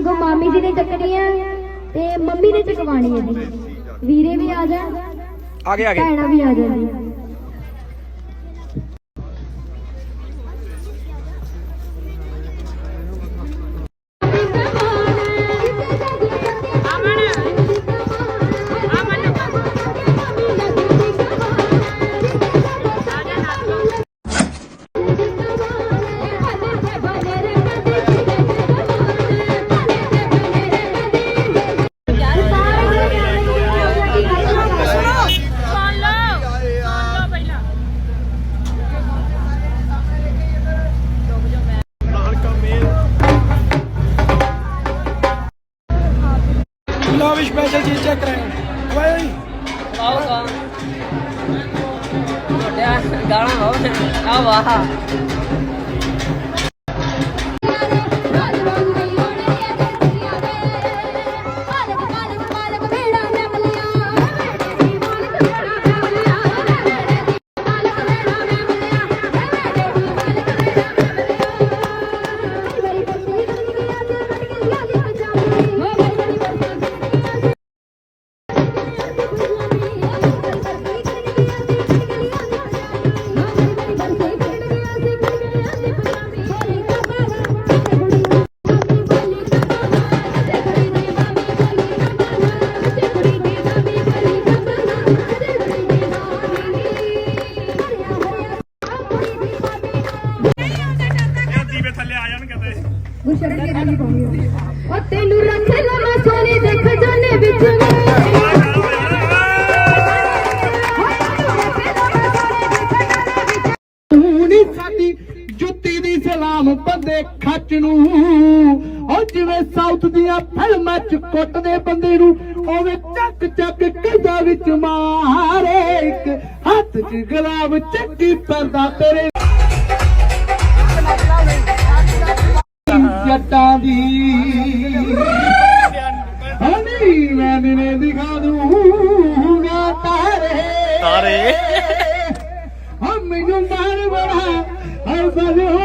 ਅੱਗੋਂ ਮਾਮੀ ਜੀ ਨੇ ਚੱਕਣੀ ਆ ਤੇ ਮੰਮੀ ਨੇ ਚਕਵਾਣੀ ਹੈ ਜੀ। ਵੀਰੇ ਵੀ ਆ ਜਾ ਆਗੇ ਆਗੇ ਭੈਣਾਂ ਵੀ ਆ ਜਾ ਜੀ ਲਓ ਵੀ ਸਪੈਸ਼ਲ ਚੀਜ਼ ਚੈੱਕ ਕਰਾਓ ਬਾਈ ਆਊਗਾ ਤੁਹਾਡਾ ਗਾਣਾ ਹੋ ਆ ਵਾਹ। ਦੀਵੇ ਥੱਲੇ ਆ ਜਾਣ ਕਿਤੇ। ਉਹ ਤੈਨੂੰ ਰੱਖ ਲਵਾਂ ਸੋਨੇ ਦੇ ਖਜ਼ਾਨੇ ਵਿੱਚ। ਹੂਣੀ ਸਾਡੀ ਜੁੱਤੀ ਦੀ ਸਲਾਮ ਬੰਦੇ ਖੱਚ ਨੂੰ। ਉਹ ਜਿਵੇਂ ਸਾਊਥ ਦੀਆਂ ਫਿਲਮਾਂ ਚ ਕੁੱਟਦੇ ਬੰਦੇ ਨੂੰ ਉਵੇਂ ਚੱਕ ਚੱਕ ਕੰਧਾਂ ਵਿੱਚ ਮਾਰੇ। ਇੱਕ ਹੱਥ 'ਚ ਗੁਲਾਬ ਚੱਕੀ ਪਰਦਾ ਤੇਰੇ ਹਣੀ ਮੈਂ ਦਿਖਾ ਦੂੰਗਾ ਤਾਰੇ। ਤਾਰੇ। ਹਮ ਮੈਨੂੰ ਮਾਰ ਬੜਾ ਬਲ